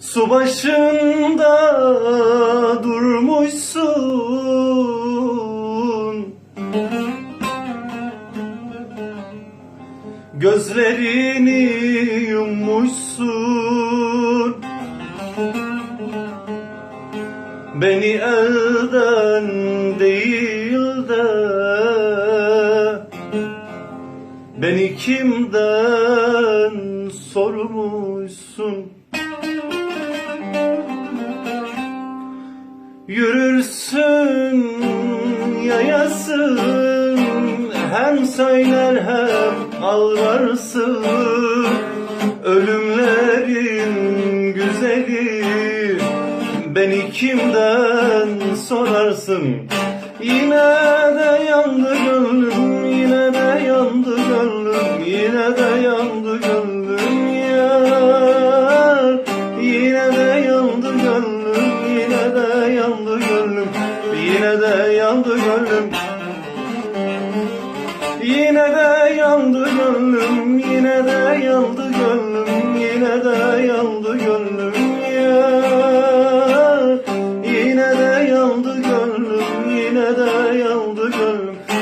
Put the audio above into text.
Su başında durmuşsun. Gözlerini yummuşsun. Beni elden değil de Beni kimden sormuşsun Yürürsün yayasın Hem söyler hem ağlarsın Ölümlerin güzeli Beni kimden sorarsın? Yine de yine de yandı gönlüm Yine de yandı gönlüm. Yine de yandı gönlüm Yine de yandı gönlüm Yine de yandı gönlüm. Ya. Yine de yandı gönlüm Yine de yandı gönlüm.